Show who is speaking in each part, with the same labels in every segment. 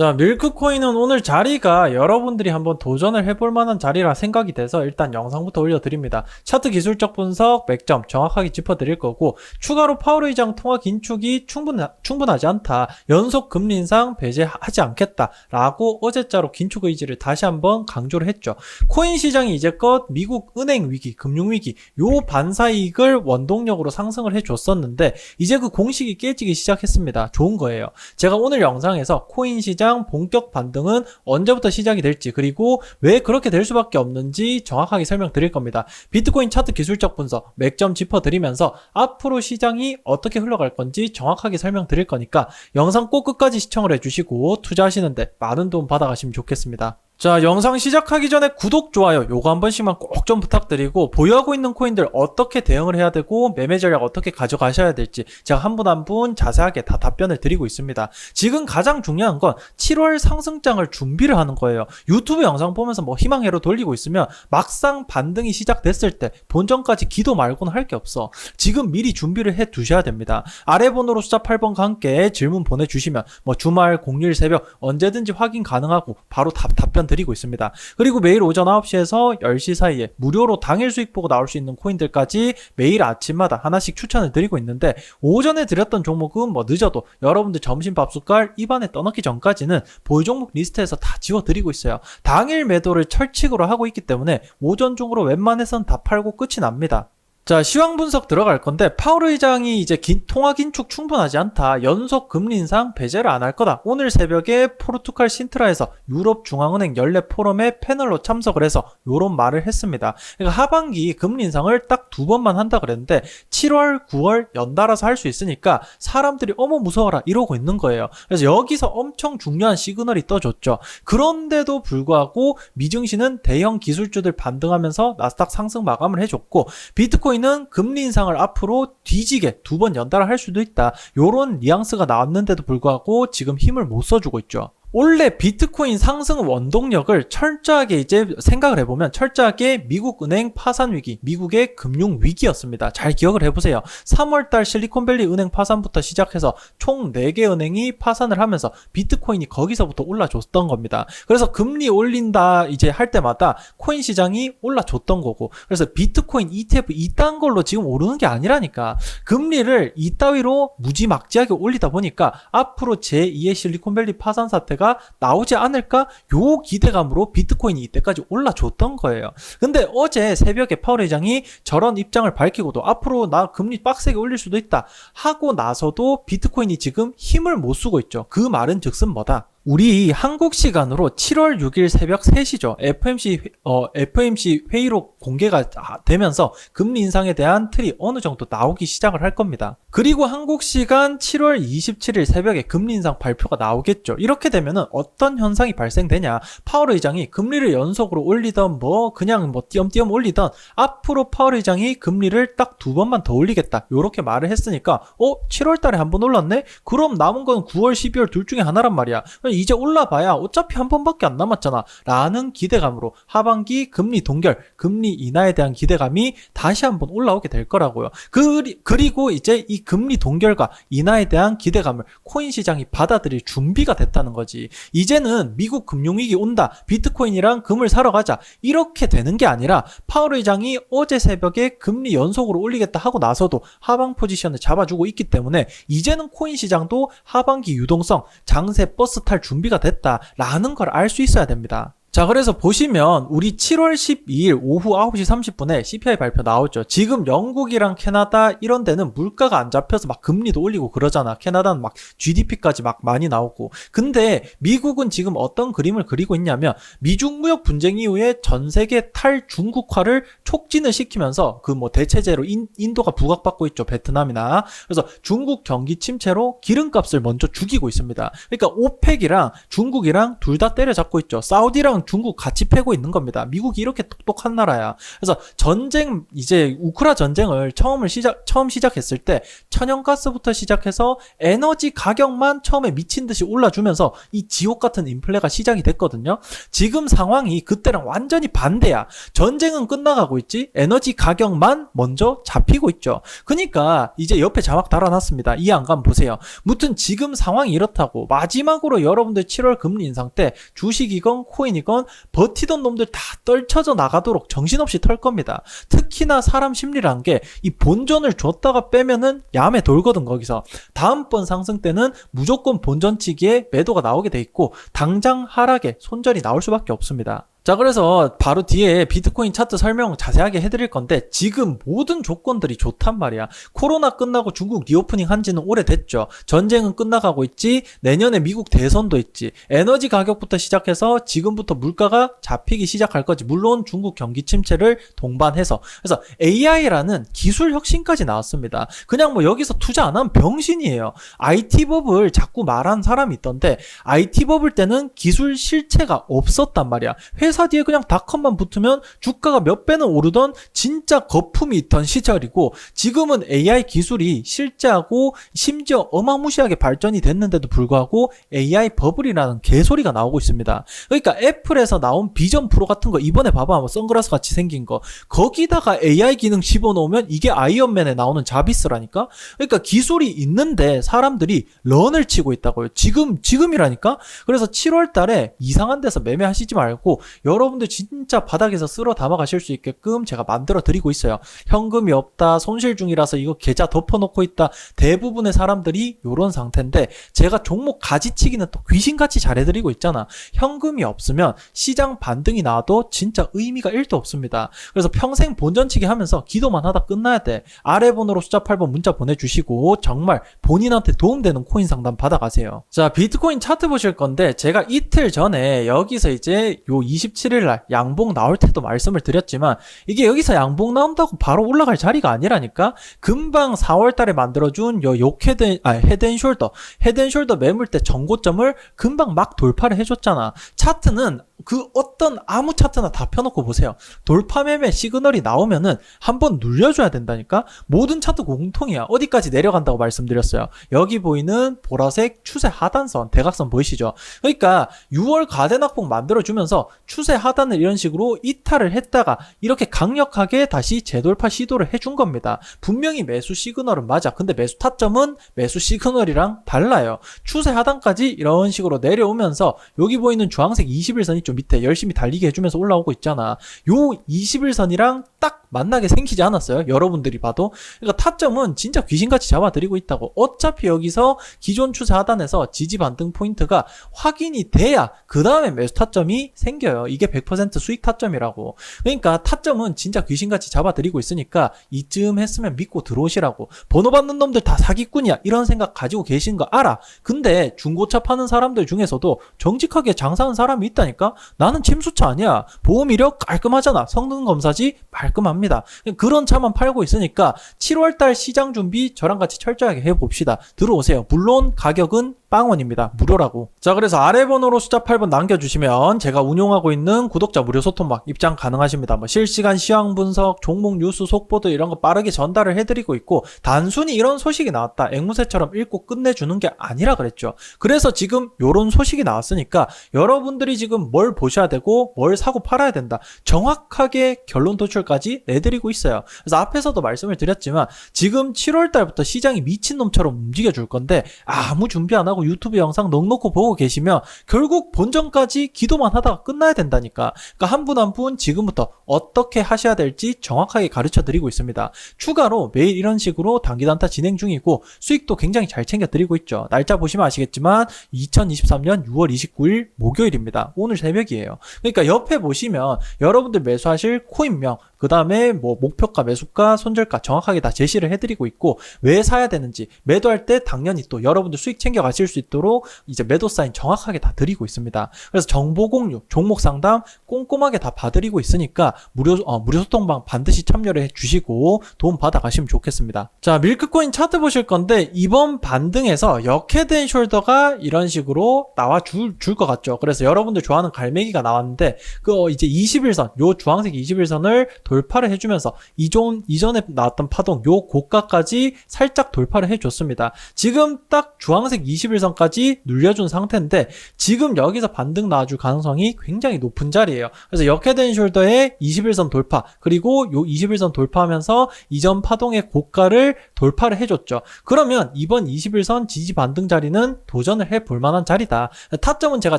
Speaker 1: 자, 밀크코인은 오늘 자리가 여러분들이 한번 도전을 해볼 만한 자리라 생각이 돼서 일단 영상부터 올려드립니다. 차트 기술적 분석, 맥점 정확하게 짚어드릴 거고, 추가로 파월 의장 통화 긴축이 충분, 충분하지 않다. 연속 금리 인상 배제하지 않겠다. 라고 어제자로 긴축 의지를 다시 한번 강조를 했죠. 코인 시장이 이제껏 미국 은행 위기, 금융 위기, 요 반사이익을 원동력으로 상승을 해줬었는데, 이제 그 공식이 깨지기 시작했습니다. 좋은 거예요. 제가 오늘 영상에서 코인 시장 본격 반등은 언제부터 시작이 될지 그리고 왜 그렇게 될 수밖에 없는지 정확하게 설명드릴 겁니다. 비트코인 차트 기술적 분석 맥점 짚어드리면서 앞으로 시장이 어떻게 흘러갈 건지 정확하게 설명드릴 거니까 영상 꼭 끝까지 시청을 해주시고 투자하시는데 많은 도움 받아가시면 좋겠습니다. 자, 영상 시작하기 전에 구독, 좋아요 요거 한 번씩만 꼭 좀 부탁드리고 보유하고 있는 코인들 어떻게 대응을 해야 되고 매매 전략 어떻게 가져가셔야 될지 제가 한 분 한 분 자세하게 다 답변을 드리고 있습니다. 지금 가장 중요한 건 7월 상승장을 준비를 하는 거예요. 유튜브 영상 보면서 뭐 희망회로 돌리고 있으면 막상 반등이 시작됐을 때 본전까지 기도 말고는 할 게 없어. 지금 미리 준비를 해 두셔야 됩니다. 아래 번호로 숫자 8번과 함께 질문 보내주시면 뭐 주말, 공휴일, 새벽 언제든지 확인 가능하고 바로 답, 답변 드리고 있습니다. 그리고 매일 오전 9시에서 10시 사이에 무료로 당일 수익 보고 나올 수 있는 코인들까지 매일 아침마다 하나씩 추천을 드리고 있는데 오전에 드렸던 종목은 뭐 늦어도 여러분들 점심 밥숟갈 입안에 떠넣기 전까지는 보유 종목 리스트에서 다 지워 드리고 있어요. 당일 매도를 철칙으로 하고 있기 때문에 오전 중으로 웬만해선 다 팔고 끝이 납니다. 자, 시황 분석 들어갈 건데 파월 의장이 이제 긴, 통화 긴축 충분하지 않다. 연속 금리 인상 배제를 안 할 거다. 오늘 새벽에 포르투갈 신트라에서 유럽 중앙은행 연례 포럼에 패널로 참석을 해서 요런 말을 했습니다. 그러니까 하반기 금리 인상을 딱 두 번만 한다 그랬는데 7월, 9월 연달아서 할 수 있으니까 사람들이 어머 무서워라 이러고 있는 거예요. 그래서 여기서 엄청 중요한 시그널이 떠줬죠. 그런데도 불구하고 미증시는 대형 기술주들 반등하면서 나스닥 상승 마감을 해줬고 비트코인 은 금리 인상을 앞으로 뒤지게 두 번 연달아 할 수도 있다. 요런 뉘앙스가 나왔는데도 불구하고 지금 힘을 못 써주고 있죠. 원래 비트코인 상승 원동력을 철저하게 이제 생각을 해보면 철저하게 미국 은행 파산 위기, 미국의 금융 위기였습니다. 잘 기억을 해보세요. 3월달 실리콘밸리 은행 파산부터 시작해서 총 4개 은행이 파산을 하면서 비트코인이 거기서부터 올라줬던 겁니다. 그래서 금리 올린다 이제 할 때마다 코인 시장이 올라줬던 거고 그래서 비트코인 ETF 이딴 걸로 지금 오르는 게 아니라니까 금리를 이따위로 무지막지하게 올리다 보니까 앞으로 제2의 실리콘밸리 파산 사태가 나오지 않을까? 요 기대감으로 비트코인이 이때까지 올라줬던 거예요. 근데 어제 새벽에 파월 회장이 저런 입장을 밝히고도 앞으로 나 금리 빡세게 올릴 수도 있다 하고 나서도 비트코인이 지금 힘을 못 쓰고 있죠. 그 말은 즉슨 뭐다? 우리 한국 시간으로 7월 6일 새벽 3시죠. FMC 어, FMC 회의로 공개가 되면서 금리 인상에 대한 틀이 어느 정도 나오기 시작을 할 겁니다. 그리고 한국 시간 7월 27일 새벽에 금리 인상 발표가 나오겠죠. 이렇게 되면은 어떤 현상이 발생되냐? 파월 의장이 금리를 연속으로 올리던 뭐 그냥 뭐 띄엄띄엄 올리던 앞으로 파월 의장이 금리를 딱 두 번만 더 올리겠다. 요렇게 말을 했으니까 어 7월 달에 한 번 올랐네? 그럼 남은 건 9월, 12월 둘 중에 하나란 말이야. 이제 올라봐야 어차피 한 번밖에 안 남았잖아. 라는 기대감으로 하반기 금리 동결, 금리 인하에 대한 기대감이 다시 한번 올라오게 될 거라고요. 그리, 그리 고 이제 이 금리 동결과 인하에 대한 기대감을 코인 시장이 받아들일 준비가 됐다는 거지. 이제는 미국 금융위기 온다. 비트코인이랑 금을 사러 가자. 이렇게 되는 게 아니라 파월 의장이 어제 새벽에 금리 연속으로 올리겠다 하고 나서도 하방 포지션을 잡아주고 있기 때문에 이제는 코인 시장도 하반기 유동성, 장세 버스 탈 준비가 됐다라는 걸 알 수 있어야 됩니다. 자, 그래서 보시면 우리 7월 12일 오후 9시 30분에 CPI 발표 나오죠. 지금 영국이랑 캐나다 이런 데는 물가가 안 잡혀서 막 금리도 올리고 그러잖아. 캐나다는 막 GDP까지 막 많이 나오고. 근데 미국은 지금 어떤 그림을 그리고 있냐면 미중 무역 분쟁 이후에 전 세계 탈중국화를 촉진을 시키면서 그 뭐 대체제로 인, 인도가 부각받고 있죠. 베트남이나. 그래서 중국 경기 침체로 기름값을 먼저 죽이고 있습니다. 그러니까 오펙이랑 중국이랑 둘 다 때려잡고 있죠. 사우디랑 그냥 중국 같이 패고 있는 겁니다. 미국이 이렇게 똑똑한 나라야. 그래서 전쟁 이제 우크라 전쟁을 처음을 시작 처음 시작했을 때 천연가스부터 시작해서 에너지 가격만 처음에 미친 듯이 올라주면서 이 지옥 같은 인플레가 시작이 됐거든요. 지금 상황이 그때랑 완전히 반대야. 전쟁은 끝나가고 있지 에너지 가격만 먼저 잡히고 있죠. 그러니까 이제 옆에 자막 달아놨습니다. 이 안감 보세요. 무튼 지금 상황이 이렇다고 마지막으로 여러분들 7월 금리 인상 때 주식이건 코인이건 버티던 놈들 다 떨쳐져 나가도록 정신없이 털 겁니다. 특히나 사람 심리란 게 이 본전을 줬다가 빼면은 야매 돌거든 거기서 다음번 상승 때는 무조건 본전치기에 매도가 나오게 돼 있고 당장 하락에 손절이 나올 수밖에 없습니다. 자, 그래서 바로 뒤에 비트코인 차트 설명 자세하게 해드릴 건데, 지금 모든 조건들이 좋단 말이야. 코로나 끝나고 중국 리오프닝 한 지는 오래됐죠. 전쟁은 끝나가고 있지, 내년에 미국 대선도 있지, 에너지 가격부터 시작해서 지금부터 물가가 잡히기 시작할 거지. 물론 중국 경기 침체를 동반해서. 그래서 AI라는 기술 혁신까지 나왔습니다. 그냥 뭐 여기서 투자 안 하면 병신이에요. IT법을 자꾸 말한 사람이 있던데, IT법을 때는 기술 실체가 없었단 말이야. 회사 뒤에 그냥 닷컴만 붙으면 주가가 몇 배는 오르던 진짜 거품이 있던 시절이고 지금은 AI 기술이 실제하고 심지어 어마무시하게 발전이 됐는데도 불구하고 AI 버블이라는 개소리가 나오고 있습니다. 그러니까 애플에서 나온 비전 프로 같은 거 이번에 봐봐 뭐 선글라스 같이 생긴 거 거기다가 AI 기능 집어넣으면 이게 아이언맨에 나오는 자비스라니까 그러니까 기술이 있는데 사람들이 런을 치고 있다고요. 지금 지금이라니까 그래서 7월 달에 이상한 데서 매매하시지 말고 여러분들 진짜 바닥에서 쓸어 담아 가실 수 있게끔 제가 만들어 드리고 있어요. 현금이 없다, 손실 중이라서 이거 계좌 덮어놓고 있다. 대부분의 사람들이 이런 상태인데 제가 종목 가지치기는 또 귀신같이 잘해드리고 있잖아. 현금이 없으면 시장 반등이 나와도 진짜 의미가 1도 없습니다. 그래서 평생 본전치기 하면서 기도만 하다 끝나야 돼. 아래 번호로 숫자 8번 문자 보내주시고 정말 본인한테 도움되는 코인 상담 받아가세요. 자 비트코인 차트 보실 건데 제가 이틀 전에 여기서 이제 요 27일 날 양봉 나올 때도 말씀을 드렸지만 이게 여기서 양봉 나온다고 바로 올라갈 자리가 아니라니까? 금방 4월 달에 만들어준 요 헤드 아 헤드앤숄더 헤드앤숄더 매물대 전고점을 금방 막 돌파를 해줬잖아. 차트는 그 어떤 아무 차트나 다 펴놓고 보세요. 돌파 매매 시그널이 나오면은 한번 눌려줘야 된다니까? 모든 차트 공통이야. 어디까지 내려간다고 말씀드렸어요. 여기 보이는 보라색 추세 하단선, 대각선 보이시죠? 그러니까 6월 가대낙폭 만들어주면서 추세 하단을 이런 식으로 이탈을 했다가 이렇게 강력하게 다시 재돌파 시도를 해준 겁니다. 분명히 매수 시그널은 맞아. 근데 매수 타점은 매수 시그널이랑 달라요. 추세 하단까지 이런 식으로 내려오면서 여기 보이는 주황색 21선이 좀 밑에 열심히 달리게 해주면서 올라오고 있잖아. 요 21선이랑 딱 만나게 생기지 않았어요? 여러분들이 봐도. 그러니까 타점은 진짜 귀신같이 잡아드리고 있다고. 어차피 여기서 기존 추세 하단에서 지지 반등 포인트가 확인이 돼야 그 다음에 매수 타점이 생겨요. 이게 100% 수익 타점이라고. 그러니까 타점은 진짜 귀신같이 잡아드리고 있으니까 이쯤 했으면 믿고 들어오시라고. 번호 받는 놈들 다 사기꾼이야. 이런 생각 가지고 계신 거 알아. 근데 중고차 파는 사람들 중에서도 정직하게 장사하는 사람이 있다니까? 나는 침수차 아니야. 보험 이력 깔끔하잖아. 성능 검사지 깔끔합니다. 그런 차만 팔고 있으니까 7월달 시장 준비 저랑 같이 철저하게 해봅시다. 들어오세요. 물론 가격은 빵원입니다. 무료라고. 자, 그래서 아래 번호로 숫자 8번 남겨주시면 제가 운용하고 있는 구독자 무료 소통막 입장 가능하십니다. 뭐 실시간 시황 분석, 종목 뉴스 속보도 이런 거 빠르게 전달을 해드리고 있고 단순히 이런 소식이 나왔다. 앵무새처럼 읽고 끝내주는 게 아니라 그랬죠. 그래서 지금 요런 소식이 나왔으니까 여러분들이 지금 뭘 보셔야 되고 뭘 사고 팔아야 된다. 정확하게 결론 도출까지 내드리고 있어요. 그래서 앞에서도 말씀을 드렸지만 지금 7월 달부터 시장이 미친놈처럼 움직여 줄 건데 아무 준비 안 하고 유튜브 영상 넉넉히 보고 계시면 결국 본전까지 기도만 하다가 끝나야 된다니까. 그러니까 한 분 한 분 지금부터 어떻게 하셔야 될지 정확하게 가르쳐 드리고 있습니다. 추가로 매일 이런 식으로 단기 단타 진행 중이고 수익도 굉장히 잘 챙겨 드리고 있죠. 날짜 보시면 아시겠지만 2023년 6월 29일 목요일입니다. 오늘 새벽이에요. 그러니까 옆에 보시면 여러분들 매수하실 코인명, 그 다음에 뭐 목표가, 매수가, 손절가 정확하게 다 제시를 해드리고 있고 왜 사야 되는지 매도할 때 당연히 또 여러분들 수익 챙겨 가실 수 있도록 이제 매도 사인 정확하게 다 드리고 있습니다. 그래서 정보 공유, 종목 상담 꼼꼼하게 다 봐드리고 있으니까 무료 어, 무료 소통방 반드시 참여를 해주시고 도움 받아 가시면 좋겠습니다. 자 밀크코인 차트 보실 건데 이번 반등에서 역헤드앤 숄더가 이런 식으로 나와 줄 줄 것 같죠. 그래서 여러분들 좋아하는 갈매기가 나왔는데 그 이제 21선 요 주황색 21선을 돌파를 해주면서 이전 이전에 나왔던 파동 요 고가까지 살짝 돌파를 해줬습니다. 지금 딱 주황색 21 선까지 눌려준 상태인데 지금 여기서 반등 나와줄 가능성이 굉장히 높은 자리예요. 그래서 역헤드앤 숄더의 21선 돌파 그리고 요 21선 돌파하면서 이전 파동의 고가를 돌파를 해줬죠. 그러면 이번 21선 지지 반등 자리는 도전을 해볼 만한 자리다. 타점은 제가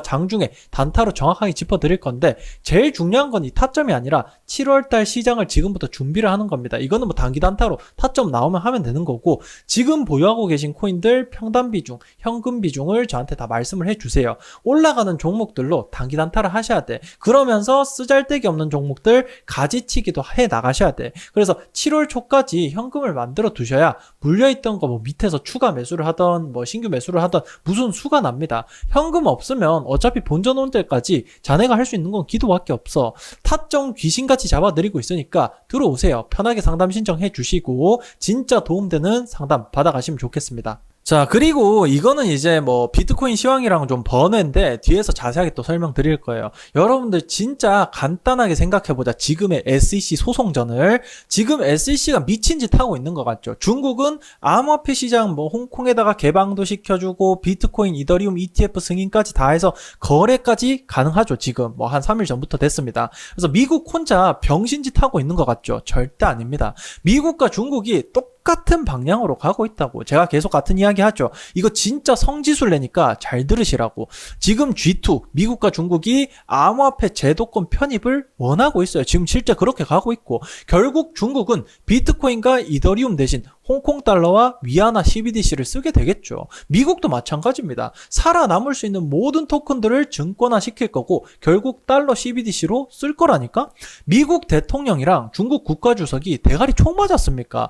Speaker 1: 장중에 단타로 정확하게 짚어드릴 건데 제일 중요한 건 이 타점이 아니라 7월달 시장을 지금부터 준비를 하는 겁니다. 이거는 뭐 단기 단타로 타점 나오면 하면 되는 거고 지금 보유하고 계신 코인들 평단 비중, 현금 비중을 저한테 다 말씀을 해주세요. 올라가는 종목들로 단기 단타를 하셔야 돼. 그러면서 쓰잘데기 없는 종목들 가지치기도 해 나가셔야 돼. 그래서 7월 초까지 현금을 만들어 두셔야 물려있던 거 뭐 밑에서 추가 매수를 하던 뭐 신규 매수를 하던 무슨 수가 납니다. 현금 없으면 어차피 본전 온 때까지 자네가 할 수 있는 건 기도밖에 없어. 타점 귀신같이 잡아드리고 있으니까 들어오세요. 편하게 상담 신청해 주시고 진짜 도움되는 상담 받아가시면 좋겠습니다. 자, 그리고 이거는 이제 뭐 비트코인 시황이랑 좀 번외인데 뒤에서 자세하게 또 설명드릴 거예요. 여러분들 진짜 간단하게 생각해보자. 지금의 SEC 소송전을 지금 SEC가 미친 짓 하고 있는 것 같죠. 중국은 암호화폐 시장 뭐 홍콩에다가 개방도 시켜주고 비트코인, 이더리움, ETF 승인까지 다 해서 거래까지 가능하죠. 지금 뭐 한 3일 전부터 됐습니다. 그래서 미국 혼자 병신짓 하고 있는 것 같죠. 절대 아닙니다. 미국과 중국이 똑 같은 방향으로 가고 있다고 제가 계속 같은 이야기 하죠. 이거 진짜 성지순례니까 잘 들으시라고. 지금 G2 미국과 중국이 암호화폐 제도권 편입을 원하고 있어요. 지금 실제 그렇게 가고 있고 결국 중국은 비트코인과 이더리움 대신 홍콩 달러와 위안화 CBDC를 쓰게 되겠죠. 미국도 마찬가지입니다. 살아남을 수 있는 모든 토큰들을 증권화 시킬 거고 결국 달러 CBDC로 쓸 거라니까. 미국 대통령이랑 중국 국가 주석이 대가리 총 맞았습니까?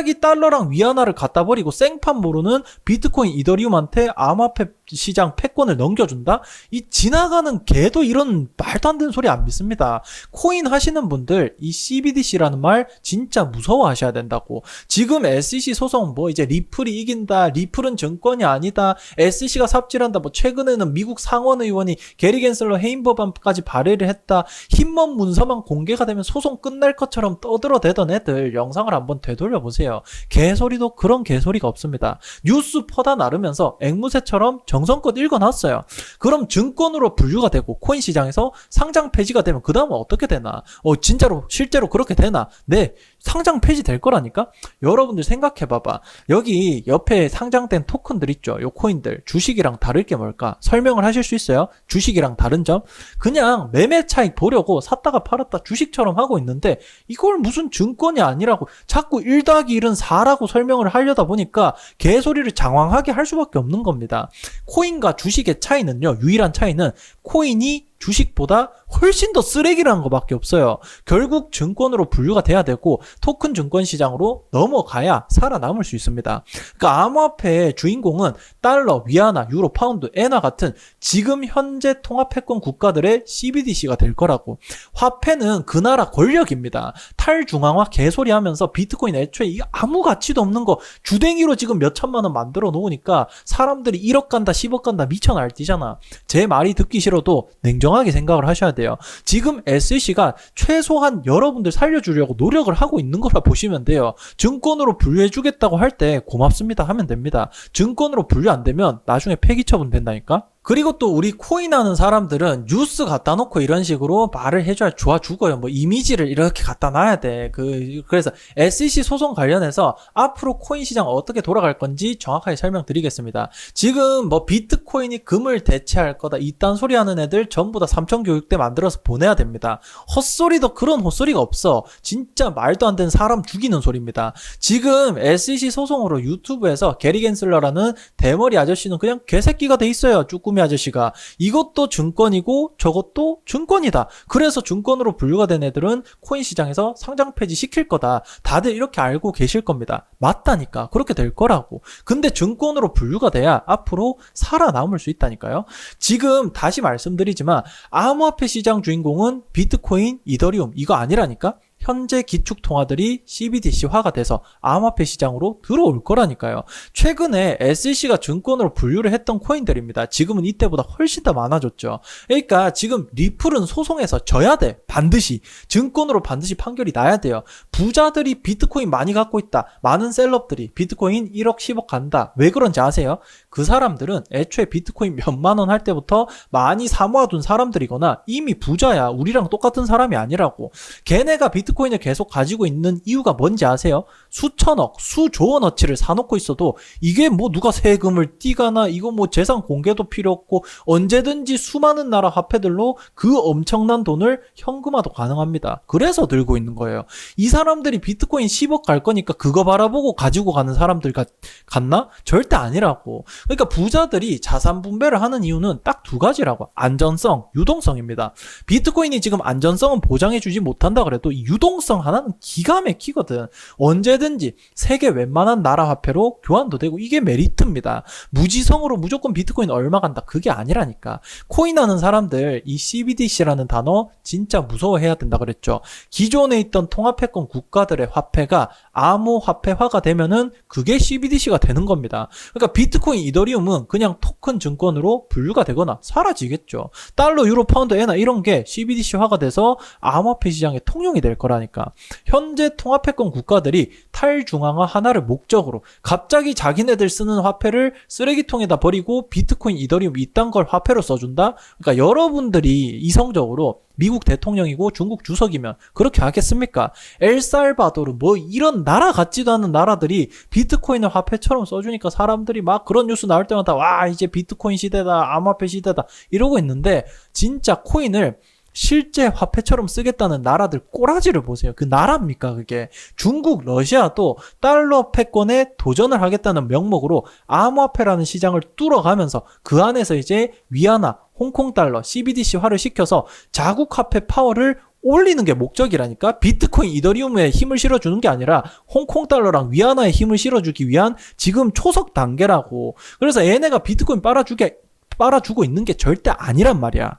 Speaker 1: 갑자기 달러랑 위안화를 갖다 버리고 생판 모르는 비트코인 이더리움한테 암호화폐 시장 패권을 넘겨준다? 이 지나가는 개도 이런 말도 안 되는 소리 안 믿습니다. 코인 하시는 분들 이 CBDC라는 말 진짜 무서워하셔야 된다고. 지금 SEC 소송 뭐 이제 리플이 이긴다. 리플은 정권이 아니다. SEC가 삽질한다. 뭐 최근에는 미국 상원 의원이 게리 겐슬러 해임 법안까지 발의를 했다. 힘먼 문서만 공개가 되면 소송 끝날 것처럼 떠들어대던 애들 영상을 한번 되돌려 보세요. 개소리도 그런 개소리가 없습니다. 뉴스 퍼다 나르면서 앵무새처럼 정 성껏 읽어놨어요. 그럼 증권으로 분류가 되고 코인 시장에서 상장 폐지가 되면 그 다음은 어떻게 되나? 어 진짜로 실제로 그렇게 되나? 네 상장 폐지 될 거라니까. 여러분들 생각해 봐봐. 여기 옆에 상장된 토큰들 있죠. 요 코인들 주식이랑 다를 게 뭘까? 설명을 하실 수 있어요? 주식이랑 다른 점? 그냥 매매 차익 보려고 샀다가 팔았다 주식처럼 하고 있는데 이걸 무슨 증권이 아니라고 자꾸 1 더하기 1은 4라고 설명을 하려다 보니까 개소리를 장황하게 할 수밖에 없는 겁니다. 코인과 주식의 차이는요. 유일한 차이는 코인이 주식보다 훨씬 더 쓰레기라는 것밖에 없어요. 결국 증권으로 분류가 돼야 되고 토큰 증권 시장으로 넘어가야 살아남을 수 있습니다. 그러니까 암호화폐의 주인공은 달러, 위안화, 유로, 파운드, 엔화 같은 지금 현재 통합패권 국가들의 CBDC가 될 거라고. 화폐는 그 나라 권력입니다. 탈중앙화 개소리 하면서 비트코인 애초에 이게 아무 가치도 없는 거 주댕이로 지금 몇 천만 원 만들어 놓으니까 사람들이 1억 간다, 10억 간다 미쳐 날뛰잖아. 제 말이 듣기 싫어도 냉정 하게 생각을 하셔야 돼요. 지금 SEC가 최소한 여러분들 살려주려고 노력을 하고 있는 거라 보시면 돼요. 증권으로 분류해주겠다고 할 때 고맙습니다 하면 됩니다. 증권으로 분류 안 되면 나중에 폐기 처분 된다니까? 그리고 또 우리 코인 하는 사람들은 뉴스 갖다 놓고 이런 식으로 말을 해줘야 좋아 죽어요. 뭐 이미지를 이렇게 갖다 놔야 돼. 그, 그래서 SEC 소송 관련해서 앞으로 코인 시장 어떻게 돌아갈 건지 정확하게 설명드리겠습니다. 지금 뭐 비트코인이 금을 대체할 거다. 이딴 소리 하는 애들 전부 다 삼천 교육대 만들어서 보내야 됩니다. 헛소리도 그런 헛소리가 없어. 진짜 말도 안 되는 사람 죽이는 소리입니다. 지금 SEC 소송으로 유튜브에서 게리 겐슬러라는 대머리 아저씨는 그냥 개새끼가 돼 있어요. 쭈꾸미 꾸미 아저씨가 이것도 증권이고 저것도 증권이다. 그래서 증권으로 분류가 된 애들은 코인 시장에서 상장 폐지 시킬 거다. 다들 이렇게 알고 계실 겁니다. 맞다니까. 그렇게 될 거라고. 근데 증권으로 분류가 돼야 앞으로 살아남을 수 있다니까요. 지금 다시 말씀드리지만 암호화폐 시장 주인공은 비트코인, 이더리움 이거 아니라니까. 현재 기축 통화들이 CBDC화가 돼서 암호화폐 시장으로 들어올 거라니까요. 최근에 SEC가 증권으로 분류를 했던 코인들입니다. 지금은 이때보다 훨씬 더 많아졌죠. 그러니까 지금 리플은 소송에서 져야 돼. 반드시. 증권으로 반드시 판결이 나야 돼요. 부자들이 비트코인 많이 갖고 있다. 많은 셀럽들이 비트코인 1억, 10억 간다. 왜 그런지 아세요? 그 사람들은 애초에 비트코인 몇만 원 할 때부터 많이 사모아둔 사람들이거나 이미 부자야. 우리랑 똑같은 사람이 아니라고. 걔네가 비트코인을 계속 가지고 있는 이유가 뭔지 아세요? 수천억, 수조 원어치를 사놓고 있어도 이게 뭐 누가 세금을 띠가나 이거 뭐 재산 공개도 필요 없고 언제든지 수많은 나라 화폐들로 그 엄청난 돈을 현금화도 가능합니다. 그래서 들고 있는 거예요. 이 사람들이 비트코인 10억 갈 거니까 그거 바라보고 가지고 가는 사람들 같, 같나? 절대 아니라고. 그러니까 부자들이 자산 분배를 하는 이유는 딱 두 가지라고. 안전성, 유동성입니다. 비트코인이 지금 안전성은 보장해주지 못한다 그래도 이 유동성 하나는 기가 막히거든. 언제든지 세계 웬만한 나라 화폐로 교환도 되고 이게 메리트입니다. 무지성으로 무조건 비트코인 얼마 간다. 그게 아니라니까. 코인 하는 사람들 이 CBDC라는 단어 진짜 무서워해야 된다 그랬죠. 기존에 있던 통화패권 국가들의 화폐가 암호 화폐화가 되면은 그게 CBDC가 되는 겁니다. 그러니까 비트코인, 이더리움은 그냥 토큰 증권으로 분류가 되거나 사라지겠죠. 달러, 유로, 파운드, 에나 이런 게 CBDC화가 돼서 암호화폐 시장에 통용이 될 거라니까. 현재 통화패권 국가들이 탈중앙화 하나를 목적으로 갑자기 자기네들 쓰는 화폐를 쓰레기통에다 버리고 비트코인, 이더리움 이딴 걸 화폐로 써준다? 그러니까 여러분들이 이성적으로 미국 대통령이고 중국 주석이면 그렇게 하겠습니까? 엘살바도르 뭐 이런 나라 같지도 않은 나라들이 비트코인을 화폐처럼 써주니까 사람들이 막 그런 뉴스 나올 때마다 와 이제 비트코인 시대다 암호화폐 시대다 이러고 있는데 진짜 코인을 실제 화폐처럼 쓰겠다는 나라들 꼬라지를 보세요. 그 나라입니까, 그게? 중국, 러시아도 달러 패권에 도전을 하겠다는 명목으로 암호화폐라는 시장을 뚫어가면서 그 안에서 이제 위안화, 홍콩 달러, CBDC화를 시켜서 자국 화폐 파워를 올리는 게 목적이라니까 비트코인 이더리움에 힘을 실어주는 게 아니라 홍콩 달러랑 위안화에 힘을 실어주기 위한 지금 초석 단계라고 그래서 얘네가 비트코인 빨아주게 빨아주고 있는 게 절대 아니란 말이야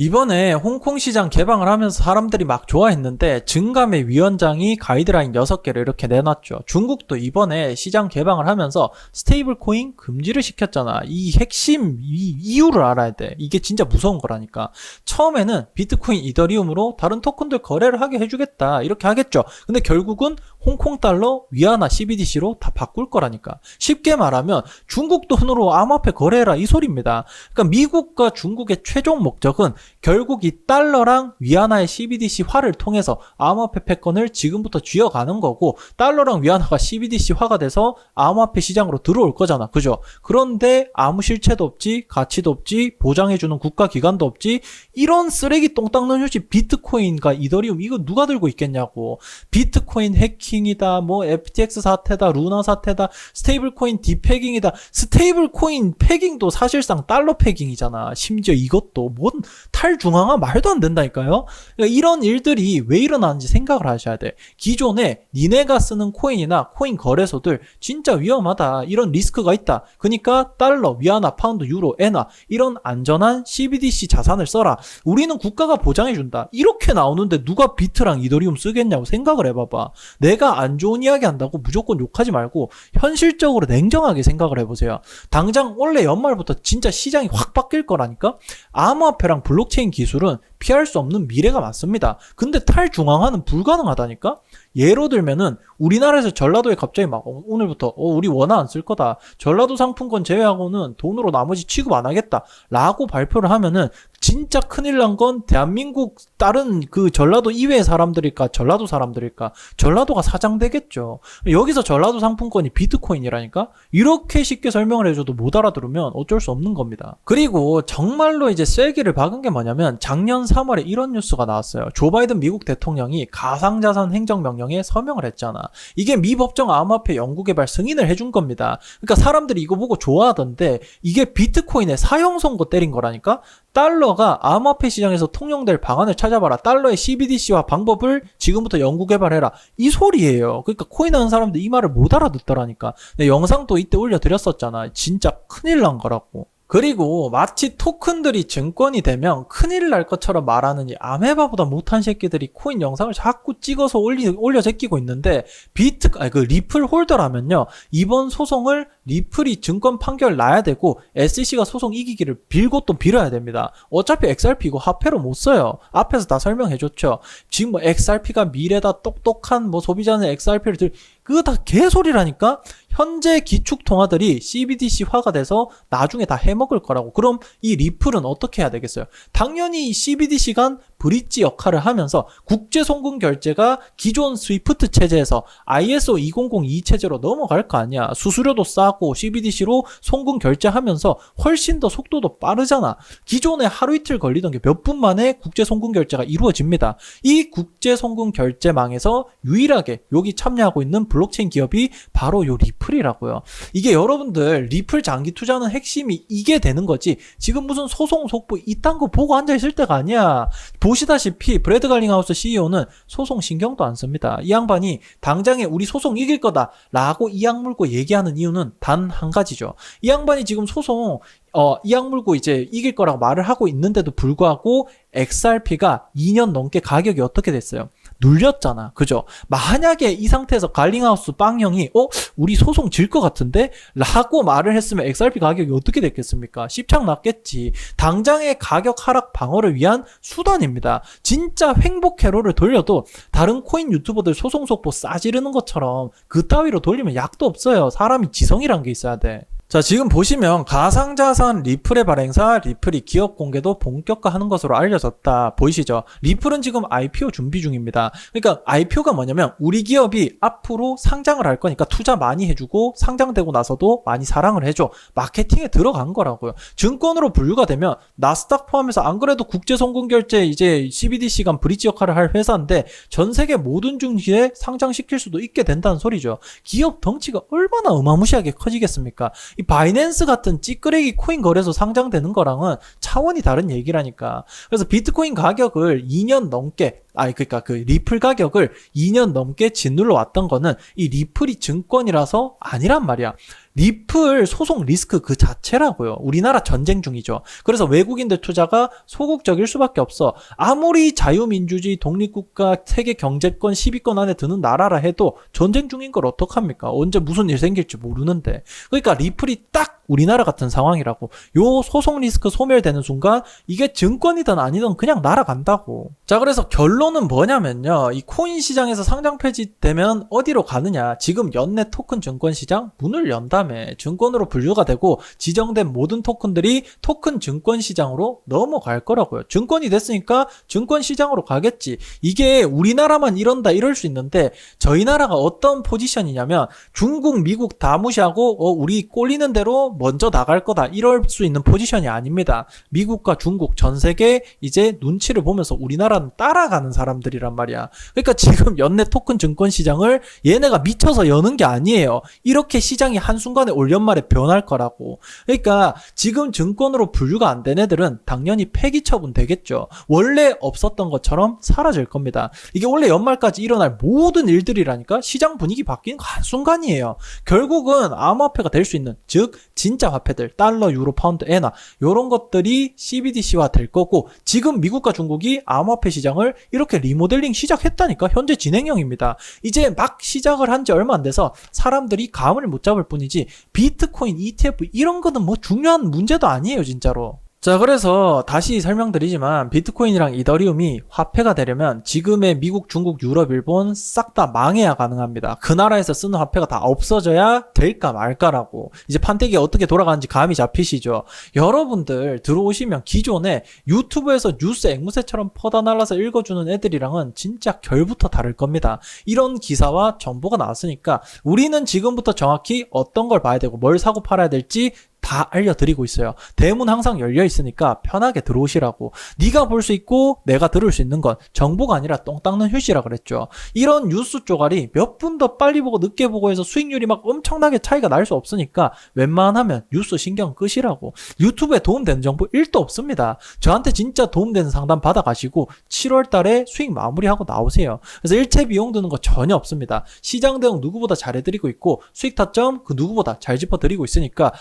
Speaker 1: 이번에 홍콩 시장 개방을 하면서 사람들이 막 좋아했는데 증감의 위원장이 가이드라인 6개를 이렇게 내놨죠. 중국도 이번에 시장 개방을 하면서 스테이블 코인 금지를 시켰잖아. 이 핵심 이, 이유를 알아야 돼. 이게 진짜 무서운 거라니까. 처음에는 비트코인 이더리움으로 다른 토큰들 거래를 하게 해주겠다. 이렇게 하겠죠. 근데 결국은 홍콩 달러 위안화 CBDC로 다 바꿀 거라니까. 쉽게 말하면 중국 돈으로 암호화폐 거래해라 이 소리입니다. 그러니까 미국과 중국의 최종 목적은 결국 이 달러랑 위안화의 CBDC화를 통해서 암호화폐 패권을 지금부터 쥐어가는 거고 달러랑 위안화가 CBDC화가 돼서 암호화폐 시장으로 들어올 거잖아. 그죠? 그런데 아무 실체도 없지, 가치도 없지, 보장해주는 국가기관도 없지, 이런 쓰레기 똥 닦는 휴지 비트코인과 이더리움 이거 누가 들고 있겠냐고. 비트코인 해킹 이다, 뭐 FTX 사태다, 루나 사태다, 스테이블 코인 디패깅이다. 스테이블 코인 패깅도 사실상 달러 패깅이잖아. 심지어 이것도 뭔 탈중앙화 말도 안 된다니까요. 그러니까 이런 일들이 왜 일어나는지 생각을 하셔야 돼. 기존에 니네가 쓰는 코인이나 코인 거래소들 진짜 위험하다. 이런 리스크가 있다. 그러니까 달러, 위안화, 파운드, 유로, 엔화 이런 안전한 CBDC 자산을 써라. 우리는 국가가 보장해 준다. 이렇게 나오는데 누가 비트랑 이더리움 쓰겠냐고 생각을 해봐봐. 내가 안 좋은 이야기 한다고 무조건 욕하지 말고 현실적으로 냉정하게 생각을 해보세요. 당장 올해 연말부터 진짜 시장이 확 바뀔 거라니까? 암호화폐랑 블록체인 기술은 피할 수 없는 미래가 맞습니다. 근데 탈중앙화는 불가능하다니까? 예로 들면은 우리나라에서 전라도에 갑자기 막 어, 오늘부터 어, 우리 원화 안 쓸 거다. 전라도 상품권 제외하고는 돈으로 나머지 취급 안 하겠다. 라고 발표를 하면은 진짜 큰일 난 건 대한민국 다른 그 전라도 이외의 사람들일까 전라도 사람들일까 전라도가 사장되겠죠. 여기서 전라도 상품권이 비트코인이라니까 이렇게 쉽게 설명을 해줘도 못 알아들으면 어쩔 수 없는 겁니다. 그리고 정말로 이제 쐐기를 박은 게 뭐냐면 작년 3월에 이런 뉴스가 나왔어요. 조 바이든 미국 대통령이 가상자산 행정명령에 서명을 했잖아. 이게 미 법정 암호화폐 연구개발 승인을 해준 겁니다. 그러니까 사람들이 이거 보고 좋아하던데 이게 비트코인의 사형 선고 때린 거라니까 달러가 암호화폐 시장에서 통용될 방안을 찾아봐라. 달러의 CBDC와 방법을 지금부터 연구 개발해라. 이 소리예요. 그러니까 코인 하는 사람들 이 말을 못 알아듣더라니까. 내 영상도 이때 올려드렸었잖아. 진짜 큰일 난 거라고. 그리고 마치 토큰들이 증권이 되면 큰일 날 것처럼 말하는 이 아메바보다 못한 새끼들이 코인 영상을 자꾸 찍어서 올리, 올려 제끼고 있는데 비트, 아니 그 리플 홀더라면요. 이번 소송을 리플이 증권 판결 나야 되고 SEC가 소송 이기기를 빌고 또 빌어야 됩니다. 어차피 XRP고 화폐로 못 써요. 앞에서 다 설명해 줬죠. 지금 뭐 XRP가 미래다 똑똑한 뭐 소비자는 XRP를 들, 그거 다 개소리라니까? 현재 기축 통화들이 CBDC화가 돼서 나중에 다 해먹을 거라고. 그럼 이 리플은 어떻게 해야 되겠어요? 당연히 CBDC 간 브릿지 역할을 하면서 국제 송금 결제가 기존 스위프트 체제에서 ISO 2002 체제로 넘어갈 거 아니야. 수수료도 싸고 CBDC로 송금 결제하면서 훨씬 더 속도도 빠르잖아. 기존에 하루 이틀 걸리던 게 몇 분 만에 국제 송금 결제가 이루어집니다. 이 국제 송금 결제망에서 유일하게 여기 참여하고 있는 블록체인 기업이 바로 요 리플이라고요. 이게 여러분들 리플 장기 투자는 핵심이 이게 되는 거지. 지금 무슨 소송 속보 이딴 거 보고 앉아 있을 때가 아니야. 보 시다시피 브래드 갈링하우스 CEO는 소송 신경도 안 씁니다. 이 양반이 당장에 우리 소송 이길 거다라고 이악 물고 얘기하는 이유는 단 한 가지죠. 이 양반이 지금 소송 어, 이악 물고 이제 이길 거라고 말을 하고 있는데도 불구하고 XRP가 2년 넘게 가격이 어떻게 됐어요? 눌렸잖아. 그죠? 만약에 이 상태에서 갈링하우스 빵형이, 어? 우리 소송 질 것 같은데? 라고 말을 했으면 XRP 가격이 어떻게 됐겠습니까? 십창 났겠지. 당장의 가격 하락 방어를 위한 수단입니다. 진짜 횡복 회로를 돌려도 다른 코인 유튜버들 소송 속보 싸지르는 것처럼 그 따위로 돌리면 약도 없어요. 사람이 지성이란 게 있어야 돼. 자, 지금 보시면 가상자산 리플의 발행사 리플이 기업 공개도 본격화하는 것으로 알려졌다. 보이시죠? 리플은 지금 IPO 준비 중입니다. 그러니까 IPO가 뭐냐면 우리 기업이 앞으로 상장을 할 거니까 투자 많이 해주고 상장되고 나서도 많이 사랑을 해줘. 마케팅에 들어간 거라고요. 증권으로 분류가 되면 나스닥 포함해서 안 그래도 국제 송금 결제 이제 CBDC 간 브릿지 역할을 할 회사인데 전 세계 모든 중지에 상장시킬 수도 있게 된다는 소리죠. 기업 덩치가 얼마나 어마무시하게 커지겠습니까? 이 바이낸스 같은 찌끄레기 코인 거래소 상장되는 거랑은 차원이 다른 얘기라니까. 그래서 비트코인 가격을 2년 넘게 아니 그러니까 그 리플 가격을 2년 넘게 짓눌러 왔던 거는 이 리플이 증권이라서 아니란 말이야. 리플 소송 리스크 그 자체라고요. 우리나라 전쟁 중이죠. 그래서 외국인들 투자가 소극적일 수밖에 없어. 아무리 자유민주주의 독립국가 세계 경제권 10위권 안에 드는 나라라 해도 전쟁 중인 걸 어떡합니까? 언제 무슨 일 생길지 모르는데. 그러니까 리플이 딱 우리나라 같은 상황이라고. 요 소송 리스크 소멸되는 순간 이게 증권이든 아니든 그냥 날아간다고. 자, 그래서 결론은 뭐냐면요. 이 코인 시장에서 상장 폐지되면 어디로 가느냐. 지금 연내 토큰 증권 시장 문을 연 다음에 증권으로 분류가 되고 지정된 모든 토큰들이 토큰 증권 시장으로 넘어갈 거라고요. 증권이 됐으니까 증권 시장으로 가겠지. 이게 우리나라만 이런다 이럴 수 있는데 저희 나라가 어떤 포지션이냐면 중국, 미국 다 무시하고 어, 우리 꼴리는 대로 먼저 나갈 거다 이럴 수 있는 포지션이 아닙니다. 미국과 중국 전 세계 이제 눈치를 보면서 우리나라는 따라가는 사람들이란 말이야. 그러니까 지금 연내 토큰 증권 시장을 얘네가 미쳐서 여는 게 아니에요. 이렇게 시장이 한순간에 올 연말에 변할 거라고. 그러니까 지금 증권으로 분류가 안 된 애들은 당연히 폐기 처분 되겠죠. 원래 없었던 것처럼 사라질 겁니다. 이게 원래 연말까지 일어날 모든 일들이라니까 시장 분위기 거 한순간이에요. 결국은 암호화폐가 될 수 있는 즉 진짜 화폐들 달러, 유로, 파운드, 에나 이런 것들이 CBDC화 될 거고 지금 미국과 중국이 암호화폐 시장을 이렇게 리모델링 시작했다니까 현재 진행형입니다. 이제 막 시작을 한 지 얼마 안 돼서 사람들이 감을 못 잡을 뿐이지 비트코인, ETF 이런 거는 뭐 중요한 문제도 아니에요 진짜로. 자, 그래서 다시 설명드리지만 비트코인이랑 이더리움이 화폐가 되려면 지금의 미국, 중국, 유럽, 일본 싹 다 망해야 가능합니다. 그 나라에서 쓰는 화폐가 다 없어져야 될까 말까라고. 이제 판택이 어떻게 돌아가는지 감이 잡히시죠? 여러분들 들어오시면 기존에 유튜브에서 뉴스 앵무새처럼 퍼다 날라서 읽어주는 애들이랑은 진짜 결부터 다를 겁니다. 이런 기사와 정보가 나왔으니까 우리는 지금부터 정확히 어떤 걸 봐야 되고 뭘 사고 팔아야 될지 다 알려드리고 있어요. 대문 항상 열려 있으니까 편하게 들어오시라고. 네가 볼 수 있고 내가 들을 수 있는 건 정보가 아니라 똥 닦는 휴지라 그랬죠. 이런 뉴스 쪼가리 몇 분 더 빨리 보고 늦게 보고 해서 수익률이 막 엄청나게 차이가 날 수 없으니까 웬만하면 뉴스 신경 끄시라고. 유튜브에 도움되는 정보 1도 없습니다. 저한테 진짜 도움되는 상담 받아가시고 7월 달에 수익 마무리하고 나오세요. 그래서 일체 비용 드는 거 전혀 없습니다. 시장 대응 누구보다 잘해드리고 있고 수익 타점 그 누구보다 잘 짚어드리고 있으니까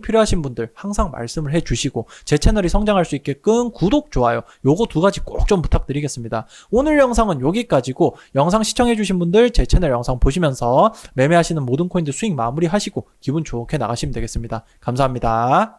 Speaker 1: 필요하신 분들 항상 말씀을 해주시고 제 채널이 성장할 수 있게끔 구독, 좋아요 요거 두 가지 꼭 좀 부탁드리겠습니다. 오늘 영상은 여기까지고 영상 시청해주신 분들 제 채널 영상 보시면서 매매하시는 모든 코인들 수익 마무리하시고 기분 좋게 나가시면 되겠습니다. 감사합니다.